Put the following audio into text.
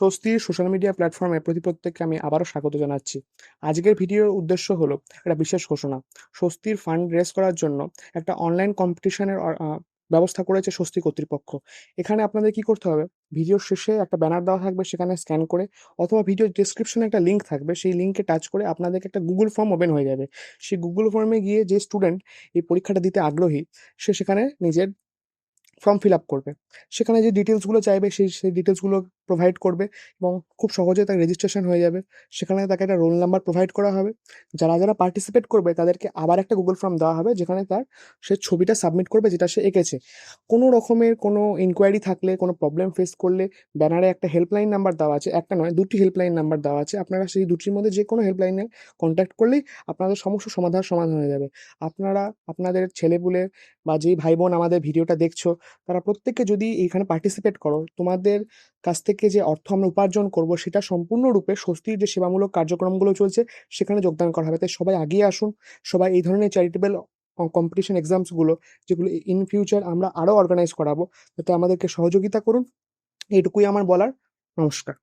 স্বস্তির social media প্ল্যাটফর্মে প্রতি প্রত্যেককে আমি আবারও স্বাগত জানাচ্ছি। আজকের ভিডিওর উদ্দেশ্য হলো একটা বিশেষ ঘোষণা। স্বস্তির ফান্ড রেজ করার জন্য একটা অনলাইন কম্পিটিশনের ব্যবস্থা করেছে স্বস্তি কর্তৃপক্ষ। এখানে আপনাদের কি করতে হবে? ভিডিওর শেষে একটা ব্যানার দেওয়া থাকবে, সেখানে স্ক্যান করে অথবা ভিডিও ডিসক্রিপশনে একটা লিঙ্ক থাকবে, সেই লিঙ্কে টাচ করে আপনাদেরকে একটা গুগল ফর্ম ওপেন হয়ে যাবে। সেই গুগল ফর্মে গিয়ে যে স্টুডেন্ট এই পরীক্ষাটা দিতে আগ্রহী, সে সেখানে নিজের ফর্ম ফিল আপ করবে। সেখানে যে ডিটেলসগুলো চাইবে, সেই সেই ডিটেলসগুলো প্রোভাইড করবে এবং খুব সহজে তার রেজিস্ট্রেশন হয়ে যাবে। সেখানে তাকে একটা রোল নাম্বার প্রোভাইড করা হবে। যারা যারা পার্টিসিপেট করবে, তাদেরকে আবার একটা গুগল ফর্ম দেওয়া হবে, যেখানে তার সে ছবিটা সাবমিট করবে, যেটা সে এঁকেছে। কোনো রকমের কোনো ইনকোয়ারি থাকলে, কোনো প্রবলেম ফেস করলে ব্যানারে একটা হেল্পলাইন নাম্বার দেওয়া আছে। একটা নয়, দুটি হেল্পলাইন নাম্বার দেওয়া আছে। আপনারা সেই দুটির মধ্যে যে কোনো হেল্পলাইনে কন্ট্যাক্ট করলেই আপনাদের সমস্ত সমাধান সমাধান হয়ে যাবে। আপনারা, আপনাদের ছেলেপুলে বা যেই ভাই বোন আমাদের ভিডিওটা দেখছ, তারা প্রত্যেককে যদি এইখানে পার্টিসিপেট করো, তোমাদের কাছ থেকে যে অর্থ আমরা উপার্জন করব, সেটা সম্পূর্ণরূপে স্বস্তির যে সেবামূলক কার্যক্রমগুলো চলছে, সেখানে যোগদান করা হবে। তাই সবাই আগিয়ে আসুন। সবাই এই ধরনের চ্যারিটেবল কম্পিটিশন এক্সামসগুলো যেগুলো ইন ফিউচার আমরা আরও অর্গানাইজ করাবো, তাতে আমাদেরকে সহযোগিতা করুন। এটুকুই আমার বলার। নমস্কার।